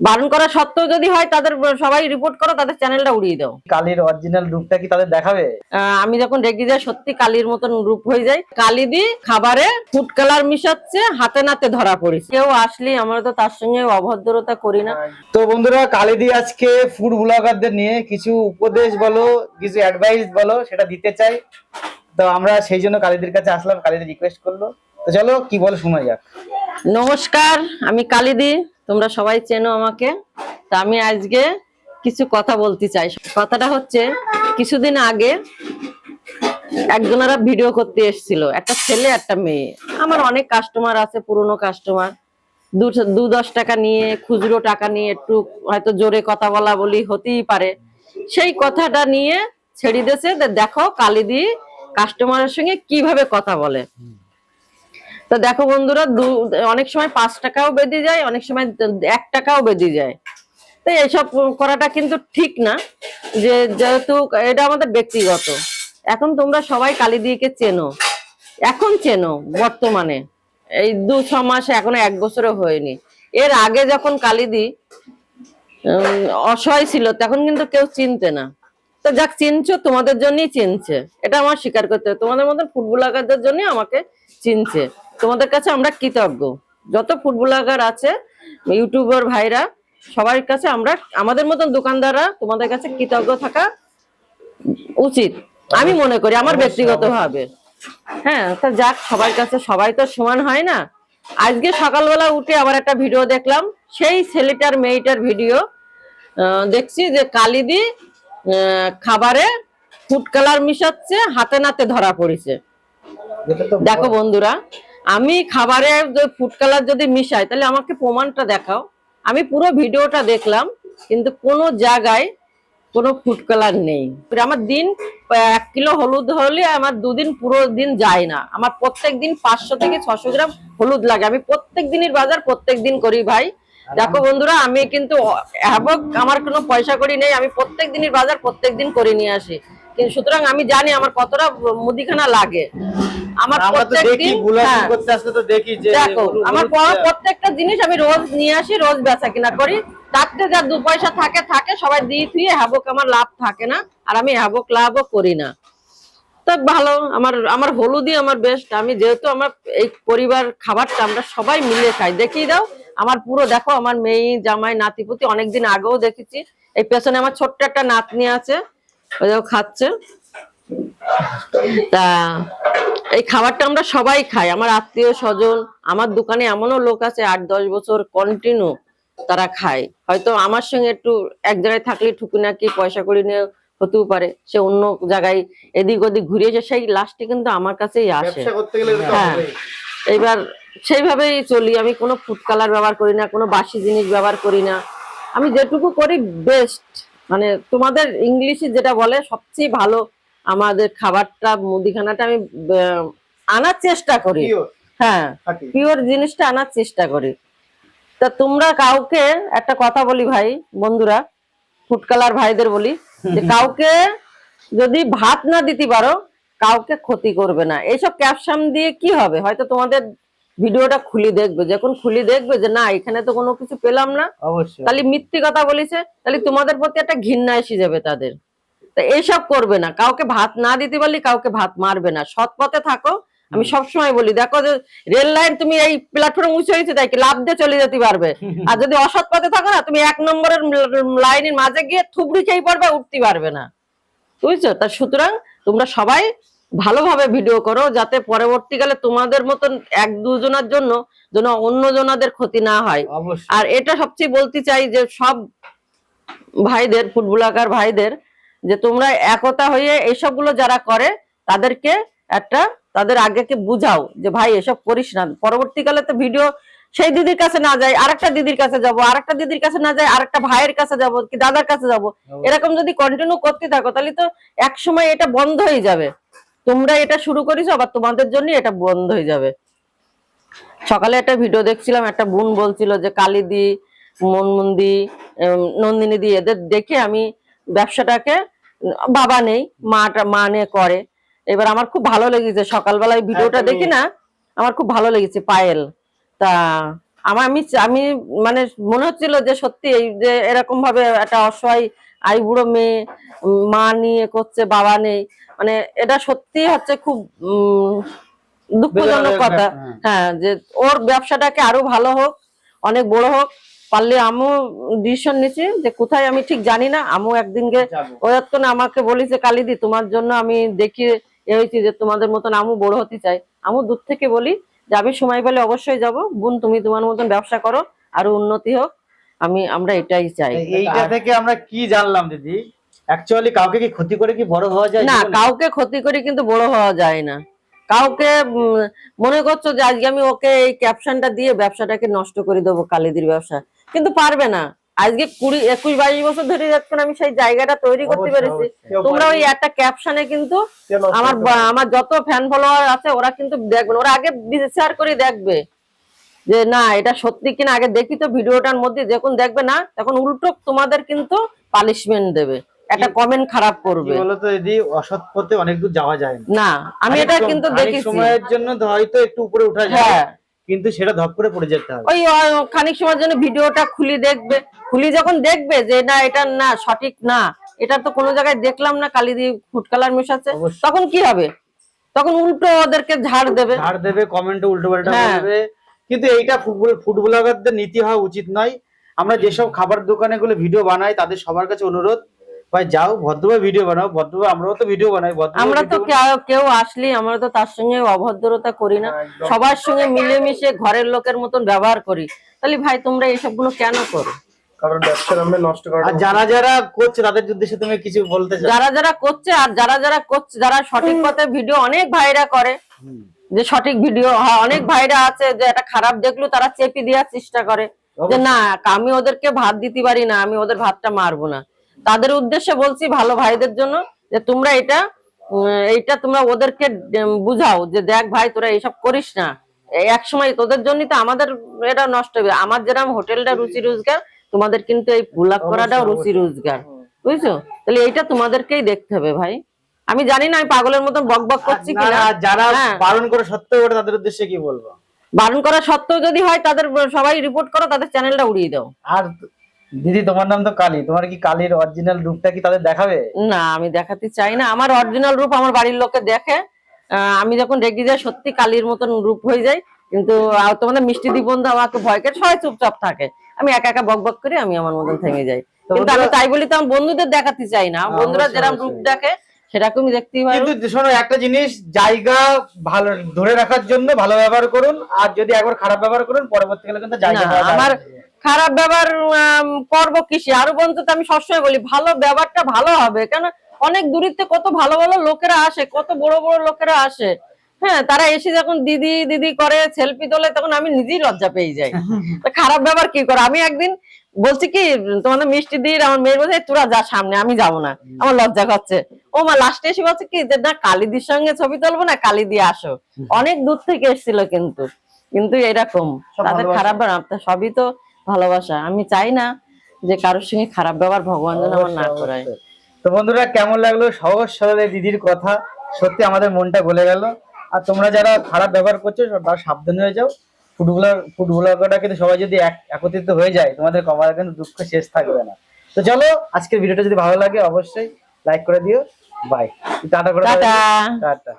বারণ করা সত্ত্বেও যদি হয় তাদের সবাই রিপোর্ট করো তাদের চ্যানেলটা উড়িয়ে দাও। কালির অরিজিনাল রূপটা কি তাদের দেখাবে? আমি যখন রেগে যাই সত্যি কালির মতন রূপ হয়ে যায় কালি দি খাবারে ফুড কালার মিশাচ্ছে হাতে নাতে ধরা পড়িস কেউ আসলে আমরা তো তার সঙ্গে অভদ্রতা করি না। তো বন্ধুরা কালিদি আজকে ফুড ব্লগারদের নিয়ে কিছু উপদেশ বলো কিছু অ্যাডভাইস বলো সেটা দিতে চাই। তো আমরা সেই জন্য কালিদির কাছে আসলাম কালিদি রিকোয়েস্ট করল। তো চলো কি বলে শোনা যাক। নমস্কার আমি কালিদি তোমরা সবাই চেনো আমাকে, তা আমি আজকে কিছু কথা বলতে চাই। কথাটা হচ্ছে, কিছুদিন আগে একজনারা ভিডিও করতে এসেছিল, একটা ছেলে, একটা মেয়ে। আমার অনেক কাস্টমার আছে, পুরনো কাস্টমার দু দশ টাকা নিয়ে, খুচরো টাকা নিয়ে, একটু হয়তো জোরে কথা বলা বলি হতেই পারে। সেই কথাটা নিয়ে ছেড়ে দিয়েছে দেখো, কালিদি কাস্টমারের সঙ্গে কীভাবে কথা বলে। তো দেখো বন্ধুরা, দু- অনেক সময় পাঁচ টাকাও বেঁধে যায়, অনেক সময় এক টাকাও বেঁধে যায়। তো এইসব করাটা কিন্তু ঠিক না, যে যেহেতু এটা আমাদের ব্যক্তিগত। এখন তোমরা সবাই কালী কালিদিকে চেনো। এখন চেনো, বর্তমানে। এই দু, ছ মাস এখনও এক বছরও হয়নি। এর আগে যখন কালিদি অসহায় ছিল, তখন কিন্তু কেউ চিনতে না। তো যাক চিনছো তোমাদের জন্যই চিনছে। এটা আমার স্বীকার করতে হবে। তোমাদের মতন ফুটবলারদের জন্য আমাকে চিনছে। তোমাদের কাছে আমরা কৃতজ্ঞ। যত ফুটবলার আছে ইউটিউবার ভাইরা সবার কাছে আমরা আমাদের মতন দোকানদাররা তোমাদের কাছে কৃতজ্ঞ থাকা উচিত। আমি মনে করি আমার ব্যক্তিগত ভাবে। হ্যাঁ তা যাক সবার কাছে সবাই তো সমান হয় না। আজকে সকালবেলা উঠে আবার একটা ভিডিও দেখলাম। সেই ছেলেটার মেয়েটার ভিডিও। দেখছি যে কালিদি খাবারে ফুড কালার মিশাচ্ছে হাতে নাতে ধরা পড়েছে। দেখো বন্ধুরা আমি খাবারে ফুড কালার যদি মিশাই তাহলে আমাকে প্রমাণটা দেখাও। আমি পুরো ভিডিওটা দেখলাম কিন্তু কোনো জায়গায় কোনো ফুড কালার নেই। আমার দিন এক কিলো হলুদ হলে আমার দুদিন পুরো দিন যায় না। আমার প্রত্যেক দিন পাঁচশো থেকে ছশো গ্রাম হলুদ লাগে। আমি প্রত্যেক দিনের বাজার প্রত্যেক দিন করি ভাই। দেখো বন্ধুরা আমি কিন্তু আমার কোনো পয়সা করি নেই আমি প্রত্যেক দিনের বাজার প্রত্যেক দিন করে নিয়ে আসি। কিন্তু সুতরাং আমি জানি আমার কতটা মুদিখানা লাগে। আমার দেখি হ্যাঁ, দেখি আমার। প্রত্যেকটা জিনিস আমি রোজ নিয়ে আসি রোজ বেচা কিনা করি। তাতে যা দু পয়সা থাকে থাকে সবাই দিয়ে থুয়ে হ্যাবক আমার লাভ থাকে না আর আমি হ্যাবক লাভও করি না। তো ভালো আমার আমার হলুদই আমার বেস্ট আমি যেহেতু আমার এই পরিবার খাবারটা আমরা সবাই মিলে খাই। দেখিয়ে দাও আমার পুরো দেখো আমার মেয়ে জামাই নাতিপুতি অনেকদিন আগেও দেখেছি। এই পেছনে আমার ছোট্ট একটা নাতনি আছে ওই খাচ্ছে। তা এই খাবারটা আমরা সবাই খাই। আমার আত্মীয় স্বজন আমার দোকানে এমনও লোক আছে আট দশ বছর কন্টিনিউ তারা খায়। হয়তো আমার সঙ্গে একটু এক জায়গায় থাকলে ঠুকুনাকি পয়সা করে নিয়ে হতেও পারে। সে অন্য জায়গায় এদিক ওদিক ঘুরে এসে সেই লাস্টে কিন্তু আমার কাছেই আসে। হ্যাঁ। হবেই। সেইভাবেই চলি। আমি কোনো ফুড কালার ব্যবহার করি না কোনো বাসি জিনিস ব্যবহার করি না। আমি যেটুকু করি বেস্ট মানে তোমাদের ইংলিশে যেটা বলে সবচেয়ে ভালো আমাদের খাবারটা মুদিখানাটা আমি আনার চেষ্টা করি। হ্যাঁ পিওর জিনিসটা আনার চেষ্টা করি। তা তোমরা কাউকে একটা কথা বলি ভাই বন্ধুরা ফুড কালার ভাইদের বলি যে কাউকে যদি ভাত না দিতে পারো কাউকে ক্ষতি করবে না। এইসব ক্যাপশন দিয়ে কি হবে? হয়তো তোমাদের ভিডিওটা খুলি দেখবে। যখন খুলি দেখবে যে না এখানে তো কোনো কিছু পেলাম না অবশ্যই। তাহলে মিথ্যে কথা বলেছে তাহলে তোমাদের প্রতি একটা ঘৃণা এসে যাবে তাদের। তা এইসব করবে না। কাউকে ভাত না দিতে পারলে কাউকে ভাত মারবে না। সৎ পথে থাকো। আমি সবসময় বলি দেখো যে রেল লাইন তুমি এই প্ল্যাটফর্ম উঁচু হয়েছে তাই কি লাভ দিয়ে চলে যেতে পারবে? আর যদি অসৎ পথে থাকো না তুমি এক নম্বরের লাইনের মাঝে গিয়ে থুবড়ি খেয়ে পড়বে উঠতে পারবে না। বুঝছ? তা সুতরাং তোমরা সবাই ভালোভাবে ভিডিও করো যাতে পরবর্তীকালে তোমাদের মতন এক দুজনের জন্য যেন অন্য জনাদের ক্ষতি না হয়। আর এটা সবচেয়ে বলতে চাই যে সব ভাইদের ফুটবলাকার ভাইদের যে তোমরা একতা হয়ে এইসবগুলো যারা করে তাদেরকে একটা তাদের আগেকে বুঝাও যে ভাই এসব করিস না। পরবর্তীকালে তো ভিডিও সেই দিদির কাছে না যায় আরেকটা দিদির কাছে যাব আরেকটা দিদির কাছে না যায় আরেকটা ভাইয়ের কাছে যাব কি দাদার কাছে যাব। এরকম যদি কন্টিনিউ করতে থাকো তাহলে তো এক সময় এটা বন্ধ হয়ে যাবে। তোমরা এটা শুরু করেছ আবার তোমাদের জন্য এটা বন্ধ হয়ে যাবে। সকালে একটা ভিডিও দেখছিলাম একটা বোন বলছিল যে কালিদি মনমন্দি উম, নন্দিনী দি এদের দেখে আমি ব্যবসাটাকে বাবা নেই মাটা মা নিয়ে করে। এবার আমার খুব ভালো লেগেছে সকালবেলায় ভিডিওটা দেখি না আমার খুব ভালো লেগেছে পায়েল। তা আমার আমি আমি মানে মনে হচ্ছিল যে সত্যি এই যে এরকম ভাবে একটা অসহায় আই বুড়ো মেয়ে মা নিয়ে করছে বাবা নেই। মানে এটা সত্যি হচ্ছে খুব দুঃখজনক কথা। হ্যাঁ। হ্যাঁ যে ওর ব্যবসাটাকে আরও ভালো হোক অনেক বড় হোক পারলে আমিও ডিসিশন নিছি যে কোথায় আমি ঠিক জানি না। আমিও একদিনকে না আমাকে বলিছে কালিদি তোমার জন্য আমি দেখি এ হয়েছি যে তোমাদের মতন আমু বড় হতে চাই। আমু দূর থেকে বলি যে আমি সময় পেলে অবশ্যই যাব। বোন তুমি তোমার মতন ব্যবসা করো আরও উন্নতি হোক। আমি আমরা এটাই চাই। এইটা থেকে আমরা কি জানলাম দিদি? অ্যাকচুয়ালি কাউকে কি ক্ষতি করে কি বড় হওয়া যায় না কাউকে ক্ষতি করে কিন্তু বড় হওয়া যায় না। কাউকে মনে করছ যে আজকে আমি ওকে এই ক্যাপশনটা দিয়ে ব্যবসাটাকে নষ্ট করে দেবো কালিদির ব্যবসা? কিন্তু পারবে না। আজকে কুড়ি একুশ বাইশ বছর ধরে যখন আমি সেই জায়গাটা তৈরি করতে পেরেছি। তোমরা ওই একটা ক্যাপশনে কিন্তু আমার আমার যত ফ্যান ফলোয়ার আছে ওরা কিন্তু দেখবে ওরা আগে বিচার করে দেখবে। যে না এটা সত্যি কিনা? আগে দেখি তো ভিডিওটার মধ্যে যখন দেখবে না তখন উল্টো তোমাদের কিন্তু পানিশমেন্ট দেবে। একটা কমেন্ট খারাপ করবে। বলতো দিদি অসৎ পথে অনেক দূর যাওয়া যায় না। আমি খানিক এটা কিন্তু দেখেছি। সময়ের জন্য হয়তো একটু উপরে উঠা যায় হ্যাঁ। কিন্তু সেটা ধপ করে পড়ে যেতে হবে। ওই খানিক সময়ের জন্য ভিডিওটা খুলি দেখবে। খুলি যখন দেখবে যে না এটা না সঠিক না এটা তো কোনো জায়গায় দেখলাম না কালিদি ফুড কালার মেশাচ্ছে তখন কি হবে? তখন উল্টো ওদেরকে ঝাড় দেবে। ছাড় দেবে কমেন্টে উল্টো পাল্টা হ্যাঁ। কিন্তু এইটা ফুটবল ফুড ব্লগারদের নীতি হওয়া উচিত নয়। আমরা যেসব খাবার দোকানে গুলো ভিডিও বানাই তাদের সবার কাছে অনুরোধ ভাই যাও ভদ্রভাবে ভিডিও বানাও ভদ্রভাবে আমরাও তো ভিডিও বানাই আমরা তো কেউ- আসলে আমরা তো তার সঙ্গে অভদ্রতা করি না। সবার সঙ্গে মিলেমিশে ঘরের লোকের মতন ব্যবহার করি। তাহলে ভাই তোমরা এইসবগুলো কেন করো? কারণ ব্যবসার নামে নষ্ট করা আর যারা যারা করছে তাদের উদ্দেশ্যে তুমি কিছু বলতে চাও যারা যারা করছে আর যারা যারা করছে যারা সঠিক পথে ভিডিও অনেক ভাইরা করে। যে সঠিক ভিডিও হ্যাঁ অনেক ভাইরা আছে যে এটা খারাপ দেখল তারা চেপে দেওয়ার চেষ্টা করে। যে না আমি ওদেরকে ভাত দিতে পারি না আমি ওদের ভাতটা মারবো না। তাদের উদ্দেশ্যে বলছি ভালো ভাইদের জন্য যে তোমরা এটা এইটা তোমরা ওদেরকে বুঝাও যে দেখ ভাই তোরা এইসব করিস না। এক সময় তোদের জন্যই তো আমাদের এটা নষ্ট হবে। আমার যেরকম হোটেলটা রুচি রোজগার তোমাদের কিন্তু এই ভুলাক করাটাও রুচি রোজগার। বুঝছ? তাহলে এইটা তোমাদেরকেই দেখতে হবে ভাই। আমি জানি না আমি পাগলের মতন বক বক করছি কিনা। যারা হ্যাঁ। বারণ করে সত্ত্বেও ওটা তাদের উদ্দেশ্যে কি বলব? বারণ করা সত্ত্বেও যদি হয় তাদের সবাই রিপোর্ট করো তাদের চ্যানেলটা উড়িয়ে দাও। আর দিদি তোমার নাম তো কালী। তোমার কি কালীর অরিজিনাল রূপটা কি তাদের দেখাবে? না আমি দেখাতে চাই না। আমার অরিজিনাল রূপ আমার বাড়ির লোকে দেখে। আমি যখন রেগে যাই সত্যি কালীর মতন রূপ হয়ে যায় কিন্তু তোমাদের মিষ্টি দি বন্ধু আমাকে ভয় করে সবাই চুপচাপ থাকে। আমি একা একা বক বক করে আমি আমার মতন থেমে যাই। কিন্তু আমি তাই বলি তো আমার বন্ধুদের দেখাতে চাই না। হ্যাঁ, বন্ধুরা যেরকম রূপ দেখে সেরকমই দেখতেই পারো। কিন্তু শোনো একটা জিনিস জায়গা ভালো ধরে রাখার জন্য ভালো ব্যবহার করুন আর যদি একবার খারাপ ব্যবহার করুন পরবর্তীকালে কিন্তু জায়গা আমার খারাপ ব্যবহার করব কিসে? আরও বন্ধু তো আমি সবসময় বলি ভালো ব্যবহারটা ভালো হবে। কেন? অনেক দূরিতে কত ভালো ভালো লোকেরা আসে কত বড় বড় লোকেরা আসে। হ্যাঁ তারা এসে যখন দিদি দিদি করে সেলফি তোলে তখন আমি নিজেই লজ্জা পেয়ে যাই। খারাপ ব্যবহার কি করে? আমি একদিন বলছি কি তোমাদের মিষ্টি দিয়ে আমার মেয়ের বলছে "এই তোরা যা সামনে আমি যাব না। আমার লজ্জা করছে। ও মা লাস্টে এসে বলছে কি যে না কালিদির সঙ্গে ছবি তুলবো না কালি দিয়ে আসো। অনেক দূর থেকে এসেছিল কিন্তু কিন্তু এরকম। তাদের খারাপ আপনার সবই তো ভালোবাসা। আমি চাই না যে কারোর সঙ্গে খারাপ ব্যবহার ভগবান যেন আমার না করায়। তো বন্ধুরা কেমন লাগল? সহজ সরল দিদির কথা। সত্যি আমাদের মনটা গলে গেল। আর তোমরা যারা খারাপ ব্যবহার করছ তারা সাবধান হয়ে যাও। ফুটবলার ফুটবলারটা কিন্তু সবাই যদি একত্রিত হয়ে যায় তোমাদের কমার কিন্তু দুঃখ শেষ থাকবে না। তো চলো আজকের ভিডিওটা যদি ভালো লাগে অবশ্যই লাইক করে দিও। বাই টাটা করে। Tata tata